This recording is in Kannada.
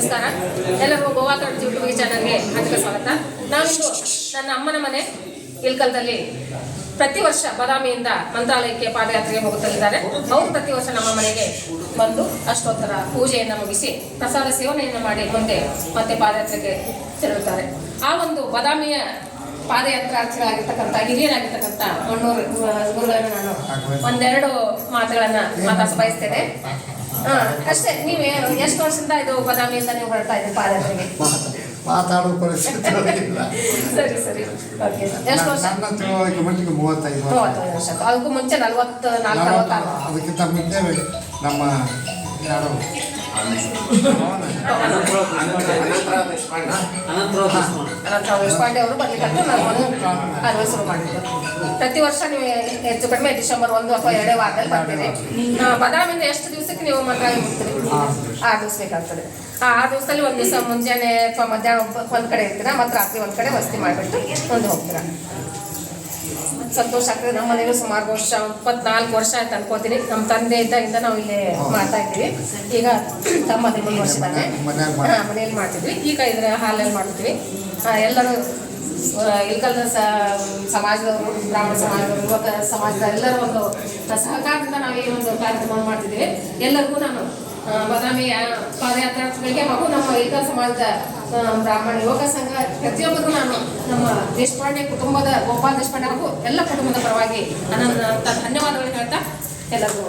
ನಮಸ್ಕಾರ. ಎಲ್ಲರಿಗೂ ಗೋವಾ ಕರ್ಜಿ ಯೂಟ್ಯೂಬ್ ಚಾನಲ್ಗೆ ಹಾರ್ದಿಕ ಸ್ವಾಗತ. ನಾವಿಂದು ನನ್ನ ಅಮ್ಮನ ಮನೆ, ಇಲ್ಕಲ್ದಲ್ಲಿ ಪ್ರತಿ ವರ್ಷ ಬಾದಾಮಿಯಿಂದ ಮಂತ್ರಾಲಯಕ್ಕೆ ಪಾದಯಾತ್ರೆಗೆ ಹೋಗುತ್ತಲಿದ್ದಾರೆ. ಅವರು ಪ್ರತಿ ವರ್ಷ ನಮ್ಮ ಮನೆಗೆ ಬಂದು ಅಷ್ಟೋತ್ತರ ಪೂಜೆಯನ್ನು ಮುಗಿಸಿ ಪ್ರಸಾದ ಸೇವನೆಯನ್ನು ಮಾಡಿ ಮುಂದೆ ಮತ್ತೆ ಪಾದಯಾತ್ರೆಗೆ ತೆರಳುತ್ತಾರೆ. ಆ ಒಂದು ಬಾದಾಮಿಯ ಪಾದಯಾತ್ರಾರ್ಥಿಗಳಾಗಿರ್ತಕ್ಕಂಥ, ಹಿರಿಯರಾಗಿರ್ತಕ್ಕಂಥ ಮಣ್ಣೂರು ಗುರುಗಳನ್ನು ನಾನು ಒಂದೆರಡು ಮಾತುಗಳನ್ನು ಮಾತಾಡ್ಸ ಬಯಸ್ತೇನೆ ಹಾ, ಅಷ್ಟೇ ನೀವು ಎಷ್ಟು ವರ್ಷದಿಂದ ಇದು ಬಾದಾಮಿಯಿಂದ ನೀವು ಹೊರಡ್ತಾ ಇದ್ದೀರಿ ಪಾದಯಾತ್ರೆಗೆ ಮಾತಾಡೋ ಪರಿಸ್ಥಿತಿ ಸರಿ ಸರಿ. ಓಕೆ. ಎಷ್ಟು ವರ್ಷ? ನನ್ನ ತಿಳುವಳಿಕೆ ಮಟ್ಟಿಗೆ ಮೂವತ್ತೈದು ವರ್ಷ. ಮೂವತ್ತೈದು ವರ್ಷ. ಅದಕ್ಕೂ ಮುಂಚೆ ನಲ್ವತ್ತು ನಾಲ್ಕು ಅದಕ್ಕಿಂತ ಮುಂಚೆ ನಮ್ಮ ಯಾರು? ಅವರು ನಾನು ಶುರು ಪ್ರತಿ ವರ್ಷ ನೀವು ಹೆಚ್ಚು ಕಡಿಮೆ ಡಿಸೆಂಬರ್ ಒಂದು ಅಥವಾ ಎರಡೇ ವಾರದಲ್ಲಿ ಬರ್ತೀರಿ ಬದಾಮಿಂದ ಎಷ್ಟು ದಿವಸಕ್ಕೆ ನೀವು ಮದುವೆ ಮುಗ್ತೀರಿ ಆರು ದಿವಸ ಬೇಕಾಗ್ತದೆ ಆ ದಿವಸದಲ್ಲಿ ಒಂದು ದಿವಸ ಮುಂಜಾನೆ ಅಥವಾ ಮಧ್ಯಾಹ್ನ ಒಂದ್ ಕಡೆ ಇರ್ತೀರಾ ಮತ್ತೆ ರಾತ್ರಿ ಒಂದ್ ಕಡೆ ವಸತಿ ಮಾಡಿಬಿಟ್ಟು ಒಂದು ಹೋಗ್ತೀರಾ ಸಂತೋಷ ಆಗ್ತದೆ. ನಮ್ಮ ಮನೇಲಿ ಸುಮಾರು ವರ್ಷ ಇಪ್ಪತ್ನಾಲ್ಕು ವರ್ಷ ಆಯ್ತು ಅನ್ಕೋತೀನಿ. ನಮ್ಮ ತಂದೆ ಇದ್ದಾಗಿಂದ ನಾವು ಇಲ್ಲಿ ಮಾಡ್ತಾ ಇದ್ವಿ ಈಗ ತಮ್ಮ ಹದಿಮೂರು ವರ್ಷದಾನೆ ಮಾಡಿ. ಮನೆಯಲ್ಲಿ ಮಾಡ್ತಿದ್ವಿ. ಈಗ ಇದ್ರ ಹಾಲಲ್ಲಿ ಮಾಡ್ತೀವಿ. ಆ, ಎಲ್ಲರೂ ಇಲ್ಕಲ್ ಸಮಾಜದವರು ಬ್ರಾಹ್ಮಣ ಸಮಾಜದವರು ಯುವಕ ಸಮಾಜದ ಎಲ್ಲರೂ ಒಂದು ಸಹಕಾರದಿಂದ ನಾವು ಈ ಒಂದು ಕಾರ್ಯಕ್ರಮ ಮಾಡ್ತಿದ್ದೀವಿ. ಎಲ್ಲರಿಗೂ ನಾನು ಆ, ಪಾದಯಾತ್ರೆ ಹಾಗೂ ನಮ್ಮ ಇಲ್ಕಲ್ ಸಮಾಜದ ಬ್ರಾಹ್ಮಣ ಯುವಕ ಸಂಘ, ಪ್ರತಿಯೊಬ್ಬರಿಗೂ ನಾನು ನಮ್ಮ ದೇಶಪಾಂಡೆ ಕುಟುಂಬದ, ಗೋಪಾಲ್ ದೇಶಪಾಂಡೆ ಎಲ್ಲ ಕುಟುಂಬದ ಪರವಾಗಿ ಅನಂತ ಧನ್ಯವಾದಗಳು ಹೇಳ್ತಾ ಎಲ್ಲರಿಗೂ